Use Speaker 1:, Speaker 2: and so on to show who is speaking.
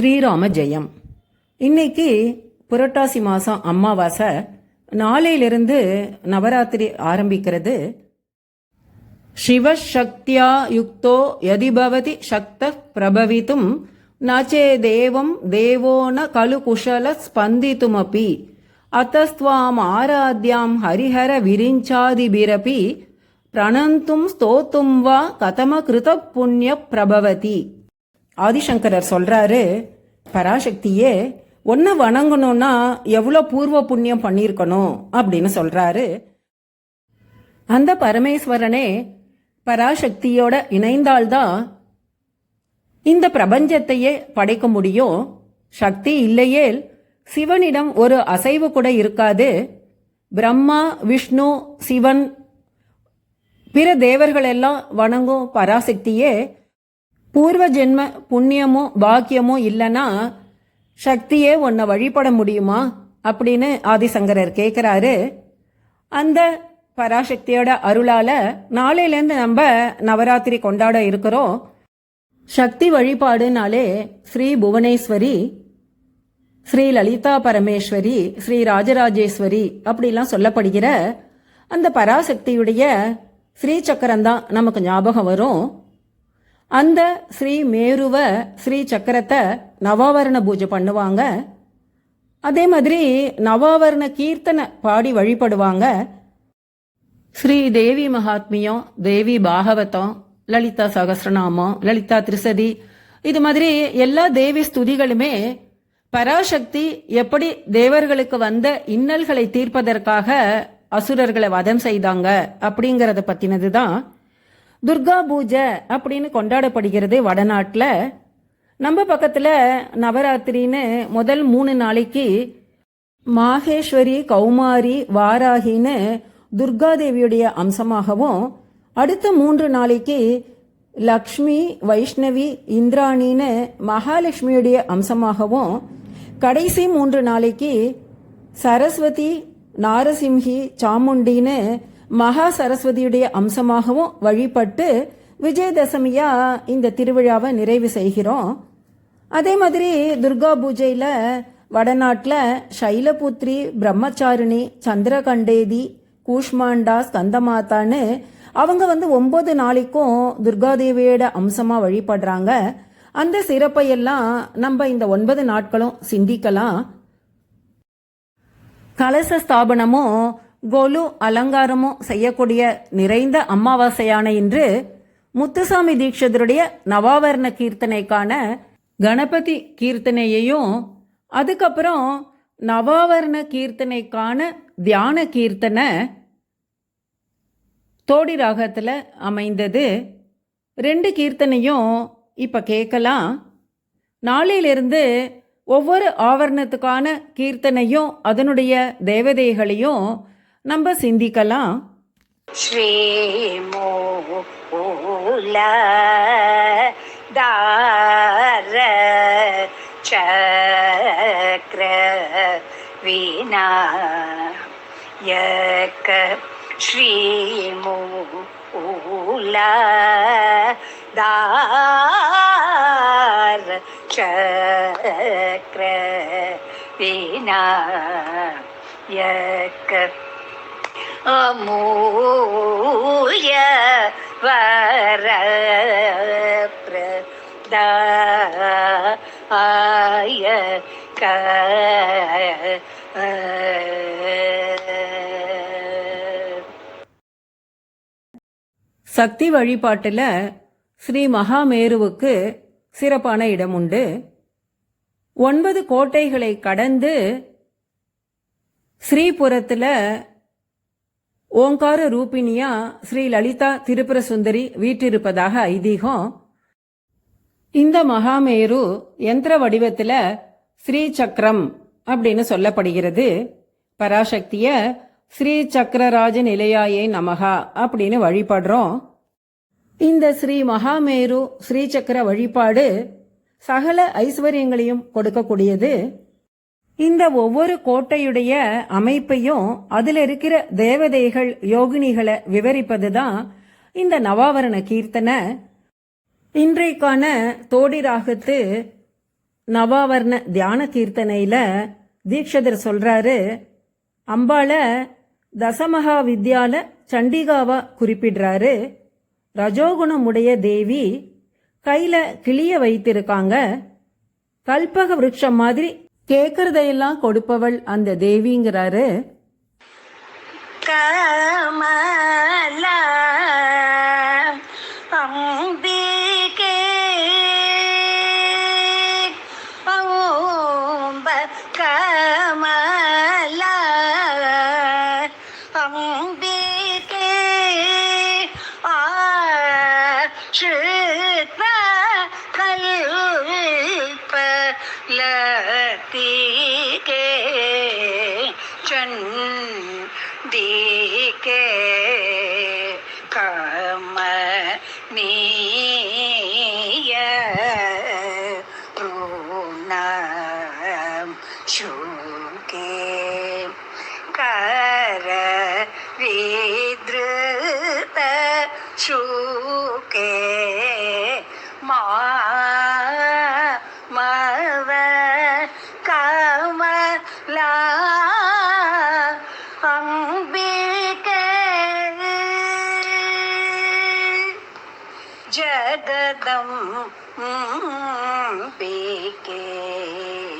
Speaker 1: ஸ்ரீராம ஜெயம். இன்னைக்கு புரட்டாசி மாதம் அமாவாசை நாளையிலிருந்து நவராத்திரி ஆரம்பிக்கிறது. சிவசக்தியா யுக்தோ யதிபவதி சக்த பிரபவித்தும் நச்சே தேவம் தேவோ ந கலு குஷல ஸ்பந்தித்துமபி. அத்தஸ்துவாம் ஆராத்யாம் ஹரிஹர விரிஞ்சாதிபிரபி பிரணந்தும் ஸ்தோத்தும் வா கதம கிருத புண்ணிய பிரபவதி. ஆதிசங்கரர் சொல்றாரு பராசக்தியே ஒன்ன வணங்கணும்னா எவ்வளோ பூர்வ புண்ணியம் பண்ணியிருக்கணும் அப்படின்னு சொல்றாரு. அந்த பரமேஸ்வரனே பராசக்தியோட இணைந்தால்தான் இந்த பிரபஞ்சத்தையே படைக்க முடியும். சக்தி இல்லையேல் சிவனிடம் ஒரு அசைவு கூட இருக்காது. பிரம்மா விஷ்ணு சிவன் பிற தேவர்கள் எல்லாம் வணங்கும் பராசக்தியே பூர்வ ஜென்ம புண்ணியமோ பாக்கியமோ இல்லைன்னா சக்தியே உன்னை வழிபட முடியுமா? அப்படின்னு ஆதிசங்கரர் கேட்குறாரு அந்த பராசக்தியோட அருளால நாளையிலேருந்து நம்ம நவராத்திரி கொண்டாட இருக்கிறோம். சக்தி வழிபாடுனாலே ஸ்ரீ புவனேஸ்வரி ஸ்ரீ லலிதா பரமேஸ்வரி ஸ்ரீ ராஜராஜேஸ்வரி அப்படிலாம் சொல்லப்படுகிற அந்த பராசக்தியுடைய ஸ்ரீ சக்கரம் தான் நமக்கு ஞாபகம் வரும். அந்த ஸ்ரீ மேருவ ஸ்ரீ சக்கரத்தை நவாவரண பூஜை பண்ணுவாங்க. அதே மாதிரி நவாவரண கீர்த்தனை பாடி வழிபடுவாங்க. ஸ்ரீ தேவி மகாத்மியம் தேவி பாகவதம் லலிதா சகசிரநாமம் லலிதா திரிசதி இது மாதிரி எல்லா தேவி ஸ்துதிகளுமே பராசக்தி எப்படி தேவர்களுக்கு வந்த இன்னல்களை தீர்ப்பதற்காக அசுரர்களை வதம் செய்தாங்க அப்படிங்கறத பத்தினது தான் துர்கா பூஜை அப்படின்னு கொண்டாடப்படுகிறது வடநாட்டில். நம்ம பக்கத்தில் நவராத்திரின்னு முதல் மூணு நாளைக்கு மாகேஸ்வரி கௌமாரி வாராகின்னு துர்காதேவியுடைய அம்சமாகவும் அடுத்த மூன்று நாளைக்கு லக்ஷ்மி வைஷ்ணவி இந்திராணின்னு மகாலட்சுமியுடைய அம்சமாகவும் கடைசி மூன்று நாளைக்கு சரஸ்வதி நாரசிம்ஹி சாமுண்டின்னு மகா சரஸ்வதியுடைய அம்சமாகவும் வழிபட்டு விஜயதசமியா இந்த திருவிழாவை நிறைவு செய்கிறோம். அதே மாதிரி துர்கா பூஜையில் வடநாட்டில் சைலபுத்ரி பிரம்மச்சாரிணி சந்திரகண்டேதி கூஷ்மாண்டா ஸ்கந்தமாத்தான்னு அவங்க வந்து ஒன்பது நாளைக்கும் துர்காதேவியோட அம்சமாக வழிபடுறாங்க. அந்த சிறப்பையெல்லாம் நம்ம இந்த ஒன்பது நாட்களும் சிந்திக்கலாம். கலச ஸ்தாபனமும் கொலு அலங்காரமும் செய்யக்கூடிய நிறைந்த அமாவாசையான இன்று முத்துசாமி தீட்சிதருடைய நவாவரண கீர்த்தனைக்கான கணபதி கீர்த்தனையையும் அதுக்கப்புறம் நவாவரண கீர்த்தனைக்கான தியான கீர்த்தனை தோடி ராகத்தில் அமைந்தது. ரெண்டு கீர்த்தனையும் இப்போ கேட்கலாம். நாளையிலிருந்து ஒவ்வொரு ஆவரணத்துக்கான கீர்த்தனையும் அதனுடைய தேவதைகளையும் நம்ம சிந்திக்கலாம்.
Speaker 2: ஸ்ரீமோ சக்கர விநாயக ஸ்ரீமோ தார சக்கர விநாயக அமூய வர பிரதாய க
Speaker 1: சக்தி வழிபாட்டில் ஸ்ரீ மகாமேருவுக்கு சிறப்பான இடம் உண்டு ஒன்பது கோட்டைகளை கடந்து ஸ்ரீபுரத்தில் ஓங்கார ரூபினியா ஸ்ரீ லலிதா திரிபுர சுந்தரி வீற்றிருப்பதாக ஐதீகம். இந்த மகாமேரு யந்திர வடிவத்தில் ஸ்ரீ சக்கரம் அப்படின்னு சொல்லப்படுகிறது. பராசக்திய ஸ்ரீ சக்கரராஜ நிலையாயே நமகா அப்படின்னு வழிபடுறோம். இந்த ஸ்ரீ மகாமேரு ஸ்ரீ சக்கர வழிபாடு சகல ஐஸ்வர்யங்களையும் கொடுக்கக்கூடியது. இந்த ஒவ்வொரு கோட்டையுடைய அமைப்பையும் அதில் இருக்கிற தேவதைகள் யோகினிகளை விவரிப்பது தான் இந்த நவாவரண கீர்த்தனை. இன்றைக்கான தோடி ராகத்து நவாவர்ண தியான கீர்த்தனையில தீக்ஷதர் சொல்றாரு அம்பாள தசமகா வித்யால சண்டிகாவா குறிப்பிடுறாரு ரஜோகுணமுடைய தேவி கையில கிளிய வைத்திருக்காங்க கல்பக விருட்சம் மாதிரி கேட்கறதையெல்லாம் கொடுப்பவள் அந்த தேவிங்கிறாரு.
Speaker 2: கமலா அம்பிகே ஓம்ப கமலா அம்பிகே ஆ கண்டிக்கே காம நீய ரூணம் சூகே கர வீதிருத சூகே மா जगदम्बे के